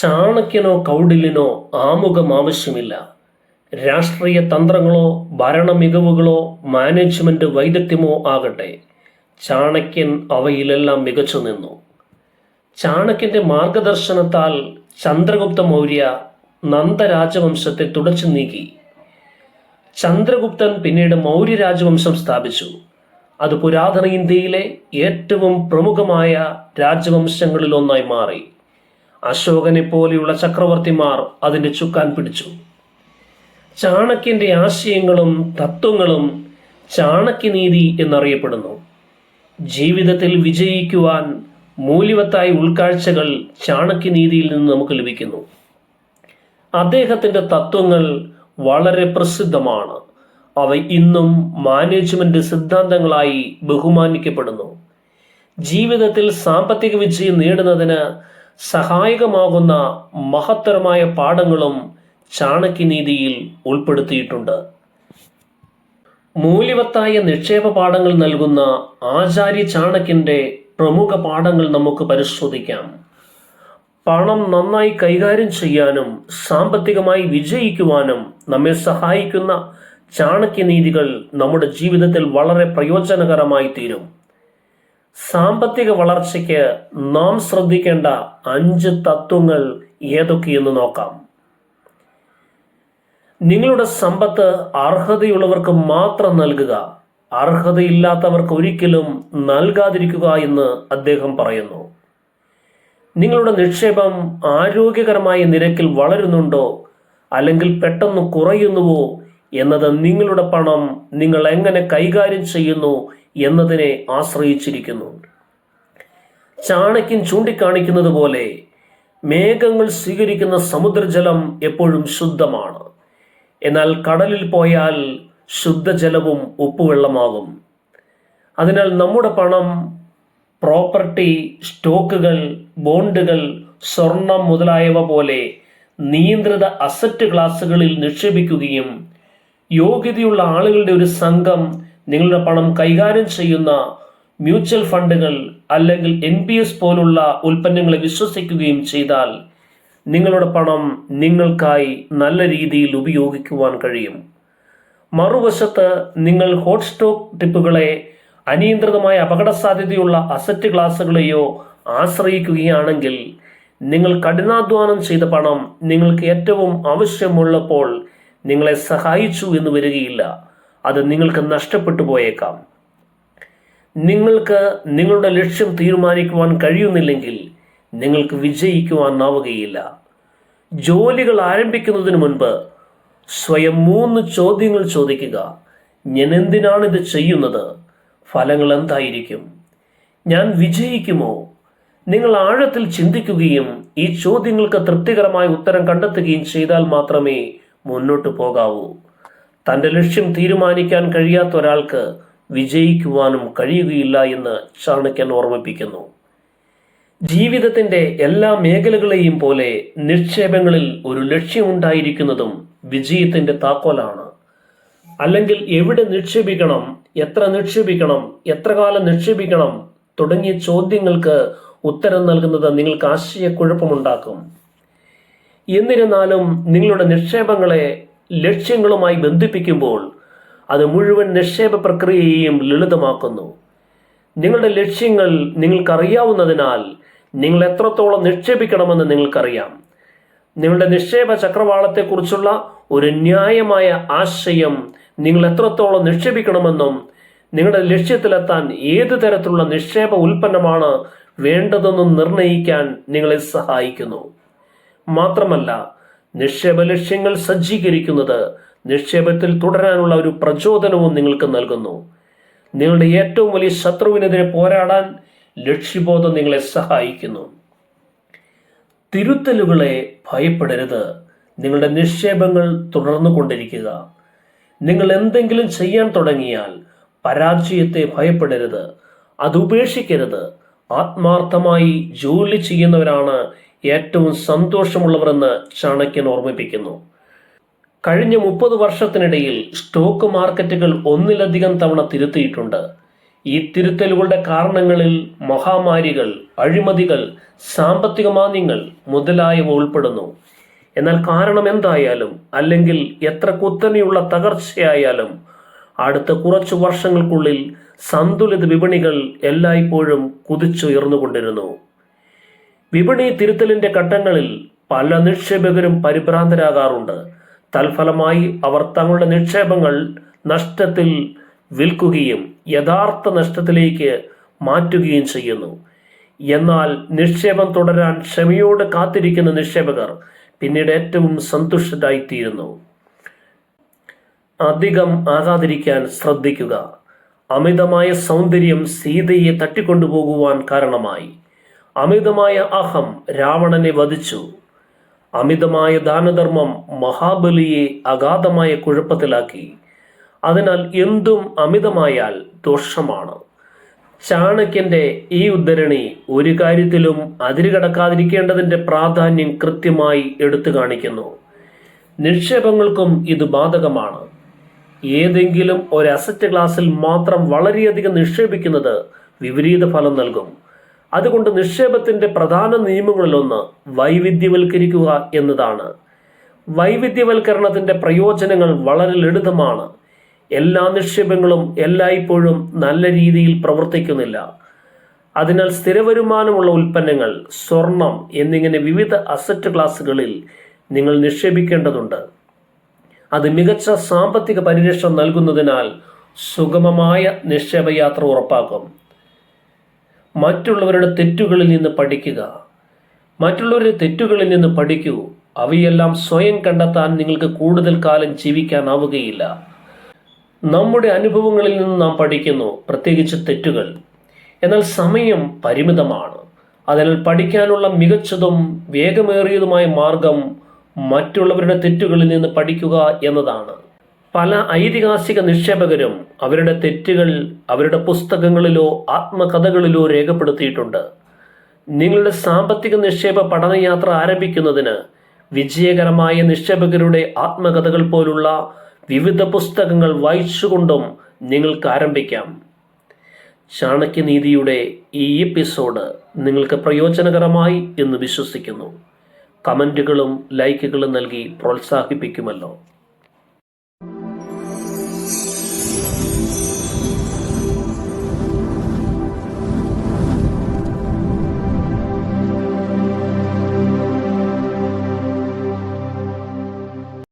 ചാണക്യനോ കൗടില്യനോ ആമുഖം ആവശ്യമില്ല. രാഷ്ട്രീയ തന്ത്രങ്ങളോ ഭരണ മികവുകളോ മാനേജ്മെന്റ് വൈദഗ്ധ്യമോ ആകട്ടെ ചാണക്യൻ അവയിലെല്ലാം മികച്ചു നിന്നു. ചാണക്യന്റെ മാർഗദർശനത്താൽ ചന്ദ്രഗുപ്ത മൗര്യ നന്ദരാജവംശത്തെ തുടച്ചു നീക്കി. ചന്ദ്രഗുപ്തൻ പിന്നീട് മൗര്യ രാജവംശം സ്ഥാപിച്ചു. അത് പുരാതന ഇന്ത്യയിലെ ഏറ്റവും പ്രമുഖമായ രാജവംശങ്ങളിലൊന്നായി മാറി. അശോകനെ പോലെയുള്ള ചക്രവർത്തിമാർ അതിന്റെ ചുക്കാൻ പിടിച്ചു. ചാണക്യന്റെ ആശയങ്ങളും തത്വങ്ങളും ചാണക്യനീതി എന്നറിയപ്പെടുന്നു. ജീവിതത്തിൽ വിജയിക്കുവാൻ മൂല്യവത്തായ ഉൾക്കാഴ്ചകൾ ചാണക്യനീതിയിൽ നിന്ന് നമുക്ക് ലഭിക്കുന്നു. അദ്ദേഹത്തിന്റെ തത്വങ്ങൾ വളരെ പ്രസിദ്ധമാണ്. അവ ഇന്നും മാനേജ്മെന്റ് സിദ്ധാന്തങ്ങളായി ബഹുമാനിക്കപ്പെടുന്നു. ജീവിതത്തിൽ സാമ്പത്തിക വിജയം നേടുന്നതിന് സഹായകമാകുന്ന മഹത്തരമായ പാഠങ്ങളും ചാണക്യനീതിയിൽ ഉൾപ്പെടുത്തിയിട്ടുണ്ട്. മൂല്യവത്തായ നിക്ഷേപ പാഠങ്ങൾ നൽകുന്ന ആചാര്യ ചാണക്യന്റെ പ്രമുഖ പാഠങ്ങൾ നമുക്ക് പരിശോധിക്കാം. പണം നന്നായി കൈകാര്യം ചെയ്യാനും സാമ്പത്തികമായി വിജയിക്കുവാനും നമ്മെ സഹായിക്കുന്ന ചാണക്യനീതികൾ നമ്മുടെ ജീവിതത്തിൽ വളരെ പ്രയോജനകരമായി തീരും. സാമ്പത്തിക വളർച്ചയ്ക്ക് നാം ശ്രദ്ധിക്കേണ്ട അഞ്ച് തത്വങ്ങൾ ഏതൊക്കെയെന്ന് നോക്കാം. നിങ്ങളുടെ സമ്പത്ത് അർഹതയുള്ളവർക്ക് മാത്രം നൽകുക അർഹതയില്ലാത്തവർക്ക് ഒരിക്കലും നൽകാതിരിക്കുക എന്ന് അദ്ദേഹം പറയുന്നു. നിങ്ങളുടെ നിക്ഷേപം ആരോഗ്യകരമായ നിരക്കിൽ വളരുന്നുണ്ടോ അല്ലെങ്കിൽ പെട്ടെന്ന് കുറയുന്നുവോ എന്നത് നിങ്ങളുടെ പണം നിങ്ങൾ എങ്ങനെ കൈകാര്യം ചെയ്യുന്നു എന്നതിനെ ആശ്രയിച്ചിരിക്കുന്നു. ചാണക്യൻ ചൂണ്ടിക്കാണിക്കുന്നത് പോലെ മേഘങ്ങൾ സ്വീകരിക്കുന്ന സമുദ്രജലം എപ്പോഴും ശുദ്ധമാണ്. എന്നാൽ കടലിൽ പോയാൽ ശുദ്ധജലവും ഉപ്പുവെള്ളമാകും. അതിനാൽ നമ്മുടെ പണം പ്രോപ്പർട്ടി സ്റ്റോക്കുകൾ ബോണ്ടുകൾ സ്വർണം മുതലായവ പോലെ നിയന്ത്രിത അസറ്റ് ക്ലാസുകളിൽ നിക്ഷേപിക്കുകയും യോഗ്യതയുള്ള ആളുകളുടെ ഒരു സംഘം നിങ്ങളുടെ പണം കൈകാര്യം ചെയ്യുന്ന മ്യൂച്വൽ ഫണ്ടുകൾ അല്ലെങ്കിൽ എൻ പി എസ് പോലുള്ള ഉൽപ്പന്നങ്ങളെ വിശ്വസിക്കുകയും ചെയ്താൽ നിങ്ങളുടെ പണം നിങ്ങൾക്കായി നല്ല രീതിയിൽ ഉപയോഗിക്കുവാൻ കഴിയും. മറുവശത്ത് നിങ്ങൾ ഹോട്ട് സ്റ്റോക്ക് ടിപ്പുകളെ അനിയന്ത്രിതമായ അപകട സാധ്യതയുള്ള അസറ്റ് ക്ലാസുകളെയോ ആശ്രയിക്കുകയാണെങ്കിൽ നിങ്ങൾ കഠിനാധ്വാനം ചെയ്ത പണം നിങ്ങൾക്ക് ഏറ്റവും ആവശ്യമുള്ളപ്പോൾ നിങ്ങളെ സഹായിച്ചു എന്ന് വരികയില്ല. അത് നിങ്ങൾക്ക് നഷ്ടപ്പെട്ടു പോയേക്കാം. നിങ്ങൾക്ക് നിങ്ങളുടെ ലക്ഷ്യം തീരുമാനിക്കുവാൻ കഴിയുന്നില്ലെങ്കിൽ നിങ്ങൾക്ക് വിജയിക്കുവാനാവുകയില്ല. ജോലികൾ ആരംഭിക്കുന്നതിന് മുൻപ് സ്വയം മൂന്ന് ചോദ്യങ്ങൾ ചോദിക്കുക. ഞാൻ എന്തിനാണ് ഇത് ചെയ്യുന്നത്? ഫലങ്ങൾ എന്തായിരിക്കും? ഞാൻ വിജയിക്കുമോ? നിങ്ങൾ ആഴത്തിൽ ചിന്തിക്കുകയും ഈ ചോദ്യങ്ങൾക്ക് തൃപ്തികരമായ ഉത്തരം കണ്ടെത്തുകയും ചെയ്താൽ മാത്രമേ മുന്നോട്ട് പോകാവൂ. തന്റെ ലക്ഷ്യം തീരുമാനിക്കാൻ കഴിയാത്ത ഒരാൾക്ക് വിജയിക്കുവാനും കഴിയുകയില്ല എന്ന് ചാണക്യൻ ഓർമ്മിപ്പിക്കുന്നു. ജീവിതത്തിന്റെ എല്ലാ മേഖലകളെയും പോലെ നിക്ഷേപങ്ങളിൽ ഒരു ലക്ഷ്യമുണ്ടായിരിക്കുന്നതും വിജയത്തിന്റെ താക്കോലാണ്. അല്ലെങ്കിൽ എവിടെ നിക്ഷേപിക്കണം എത്ര നിക്ഷേപിക്കണം എത്ര കാലം നിക്ഷേപിക്കണം തുടങ്ങിയ ചോദ്യങ്ങൾക്ക് ഉത്തരം നൽകുന്നത് നിങ്ങൾക്ക് ആശയക്കുഴപ്പമുണ്ടാക്കും. എന്നിരുന്നാലും നിങ്ങളുടെ നിക്ഷേപങ്ങളെ ലക്ഷ്യങ്ങളുമായി ബന്ധിപ്പിക്കുമ്പോൾ അത് മുഴുവൻ നിക്ഷേപ പ്രക്രിയയെയും ലളിതമാക്കുന്നു. നിങ്ങളുടെ ലക്ഷ്യങ്ങൾ നിങ്ങൾക്കറിയാവുന്നതിനാൽ നിങ്ങൾ എത്രത്തോളം നിക്ഷേപിക്കണമെന്ന് നിങ്ങൾക്കറിയാം. നിങ്ങളുടെ നിക്ഷേപ ചക്രവാളത്തെക്കുറിച്ചുള്ള ഒരു ന്യായമായ ആശയം നിങ്ങൾ എത്രത്തോളം നിക്ഷേപിക്കണമെന്നും നിങ്ങളുടെ ലക്ഷ്യത്തിലെത്താൻ ഏത് തരത്തിലുള്ള നിക്ഷേപ ഉൽപ്പന്നമാണ് വേണ്ടതെന്നും നിർണയിക്കാൻ നിങ്ങളെ സഹായിക്കുന്നു. മാത്രമല്ല നിക്ഷേപ ലക്ഷ്യങ്ങൾ സജ്ജീകരിക്കുന്നത് നിക്ഷേപത്തിൽ തുടരാനുള്ള ഒരു പ്രചോദനവും നിങ്ങൾക്ക് നൽകുന്നു. നിങ്ങളുടെ ഏറ്റവും വലിയ ശത്രുവിനെതിരെ പോരാടാൻ ലക്ഷ്യബോധം നിങ്ങളെ സഹായിക്കുന്നു. തിരുത്തലുകളെ ഭയപ്പെടരുത്. നിങ്ങളുടെ നിക്ഷേപങ്ങൾ തുടർന്നു കൊണ്ടിരിക്കുക. നിങ്ങൾ എന്തെങ്കിലും ചെയ്യാൻ തുടങ്ങിയാൽ പരാജയത്തെ ഭയപ്പെടരുത്. അത് ഉപേക്ഷിക്കരുത്. ആത്മാർത്ഥമായി ജോലി ചെയ്യുന്നവരാണ് ഏറ്റവും സന്തോഷമുള്ളവരെന്ന് ചാണക്യൻ ഓർമ്മിപ്പിക്കുന്നു. കഴിഞ്ഞ മുപ്പത് വർഷത്തിനിടയിൽ സ്റ്റോക്ക് മാർക്കറ്റുകൾ ഒന്നിലധികം തവണ തിരുത്തിയിട്ടുണ്ട്. ഈ തിരുത്തലുകളുടെ കാരണങ്ങളിൽ മഹാമാരികൾ അഴിമതികൾ സാമ്പത്തിക മാന്യങ്ങൾ മുതലായവ ഉൾപ്പെടുന്നു. എന്നാൽ കാരണം എന്തായാലും അല്ലെങ്കിൽ എത്ര കുത്തനെയുള്ള തകർച്ചയായാലും അടുത്ത കുറച്ചു വർഷങ്ങൾക്കുള്ളിൽ സന്തുലിത വിപണികൾ എല്ലായ്പ്പോഴും കുതിച്ചുയർന്നുകൊണ്ടിരുന്നു. വിപണി തിരുത്തലിന്റെ ഘട്ടങ്ങളിൽ പല നിക്ഷേപകരും പരിഭ്രാന്തരാകാറുണ്ട്. തൽഫലമായി അവർ തങ്ങളുടെ നിക്ഷേപങ്ങൾ നഷ്ടത്തിൽ വിൽക്കുകയും യഥാർത്ഥ നഷ്ടത്തിലേക്ക് മാറ്റുകയും ചെയ്യുന്നു. എന്നാൽ നിക്ഷേപം തുടരാൻ ക്ഷമയോട് കാത്തിരിക്കുന്ന നിക്ഷേപകർ പിന്നീട് ഏറ്റവും സന്തുഷ്ടരായിത്തീരുന്നു. അധികം ആകാതിരിക്കാൻ ശ്രദ്ധിക്കുക. അമിതമായ സൗന്ദര്യം സീതയെ തട്ടിക്കൊണ്ടുപോകുവാൻ കാരണമായി. അമിതമായ അഹം രാവണനെ വധിച്ചു. അമിതമായ ദാനധർമ്മം മഹാബലിയെ അഗാധമായ കുഴപ്പത്തിലാക്കി. അതിനാൽ എന്തും അമിതമായാൽ ദോഷമാണ്. ചാണക്യന്റെ ഈ ഉദ്ധരണി ഒരു കാര്യത്തിലും അതിരുകടക്കാതിരിക്കേണ്ടതിന്റെ പ്രാധാന്യം കൃത്യമായി എടുത്തു കാണിക്കുന്നു. നിക്ഷേപങ്ങൾക്കും ഇത് ബാധകമാണ്. ഏതെങ്കിലും ഒരു അസറ്റ് ക്ലാസ്സിൽ മാത്രം വളരെയധികം നിക്ഷേപിക്കുന്നത് വിപരീത ഫലം നൽകും. അതുകൊണ്ട് നിക്ഷേപത്തിന്റെ പ്രധാന നിയമങ്ങളിലൊന്ന് വൈവിധ്യവൽക്കരിക്കുക എന്നതാണ്. വൈവിധ്യവൽക്കരണത്തിന്റെ പ്രയോജനങ്ങൾ വളരെ ലളിതമാണ്. എല്ലാ നിക്ഷേപങ്ങളും എല്ലായ്പ്പോഴും നല്ല രീതിയിൽ പ്രവർത്തിക്കുന്നില്ല. അതിനാൽ സ്ഥിരവരുമാനമുള്ള ഉൽപ്പന്നങ്ങൾ സ്വർണം എന്നിങ്ങനെ വിവിധ അസറ്റ് ക്ലാസ്സുകളിൽ നിങ്ങൾ നിക്ഷേപിക്കേണ്ടതുണ്ട്. അത് മികച്ച സാമ്പത്തിക പരിരക്ഷ നൽകുന്നതിനാൽ സുഗമമായ നിക്ഷേപയാത്ര ഉറപ്പാക്കും. മറ്റുള്ളവരുടെ തെറ്റുകളിൽ നിന്ന് പഠിക്കുക. മറ്റുള്ളവരുടെ തെറ്റുകളിൽ നിന്ന് പഠിക്കൂ. അവയെല്ലാം സ്വയം കണ്ടെത്താൻ നിങ്ങൾക്ക് കൂടുതൽ കാലം ജീവിക്കാനാവുകയില്ല. നമ്മുടെ അനുഭവങ്ങളിൽ നിന്ന് നാം പഠിക്കുന്നു പ്രത്യേകിച്ച് തെറ്റുകൾ. എന്നാൽ സമയം പരിമിതമാണ്. അതിനാൽ പഠിക്കാനുള്ള മികച്ചതും വേഗമേറിയതുമായ മാർഗം മറ്റുള്ളവരുടെ തെറ്റുകളിൽ നിന്ന് പഠിക്കുക എന്നതാണ്. പല ഐതിഹാസിക നിക്ഷേപകരും അവരുടെ തെറ്റുകൾ അവരുടെ പുസ്തകങ്ങളിലോ ആത്മകഥകളിലോ രേഖപ്പെടുത്തിയിട്ടുണ്ട്. നിങ്ങളുടെ സാമ്പത്തിക നിക്ഷേപ പഠനയാത്ര ആരംഭിക്കുന്നതിന് വിജയകരമായ നിക്ഷേപകരുടെ ആത്മകഥകൾ പോലുള്ള വിവിധ പുസ്തകങ്ങൾ വായിച്ചുകൊണ്ടും നിങ്ങൾക്ക് ആരംഭിക്കാം. ചാണക്യനീതിയുടെ ഈ എപ്പിസോഡ് നിങ്ങൾക്ക് പ്രയോജനകരമായി എന്ന് വിശ്വസിക്കുന്നു. കമന്റുകളും ലൈക്കുകളും നൽകി പ്രോത്സാഹിപ്പിക്കുമല്ലോ.